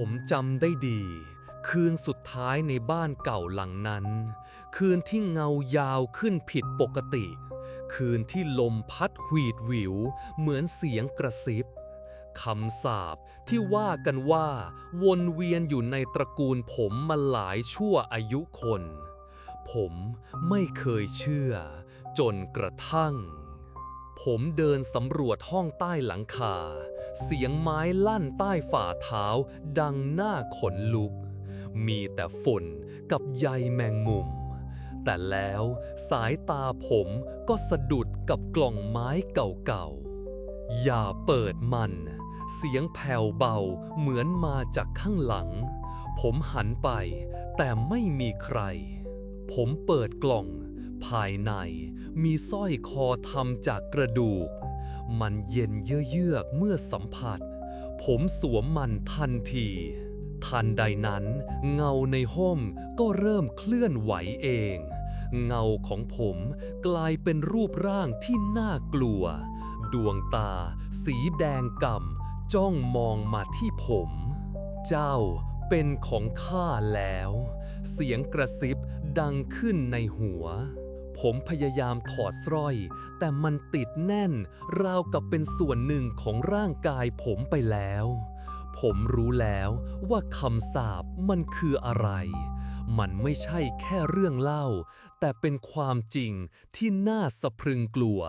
ผมจำได้ดี คืนสุดท้ายในบ้านเก่าหลังนั้น คืนที่เงายาวขึ้นผิดปกติ คืนที่ลมพัดหวีดหวิว เหมือนเสียงกระซิบคำสาปที่ว่ากันว่า วนเวียนอยู่ในตระกูลผมมาหลายชั่วอายุคน ผมไม่เคยเชื่อ จนกระทั่ง ผมเดินสำรวจห้องใต้หลังคา เสียงไม้ลั่นใต้ฝ่าเท้า ดังหน้าขนลุก มีแต่ฝุ่นกับใยแมงมุม แต่แล้วสายตาผมก็สะดุดกับกล่องไม้เก่าๆ อย่าเปิดมัน เสียงแผ่วเบาเหมือนมาจากข้างหลัง ผมหันไป แต่ไม่มีใคร ผมเปิดกล่อง ภายในมีสร้อยคอทำจากกระดูก มันเย็นเยือกเมื่อสัมผัส ผมสวมมันทันที ทันใดนั้นเงาในห้องก็เริ่มเคลื่อนไหวเอง เงาของผมกลายเป็นรูปร่างที่น่ากลัว ดวงตา สีแดงก่ำจ้องมองมาที่ผม เจ้าเป็นของข้าแล้ว เสียงกระซิบดังขึ้นในหัว ผมพยายามถอดสร้อย แต่มันติดแน่น ราวกับเป็นส่วนหนึ่งของร่างกายผมไปแล้ว ผมรู้แล้วว่าคำสาบมันคืออะไร มันไม่ใช่แค่เรื่องเล่า แต่เป็นความจริงที่น่าสะพรึงกลัว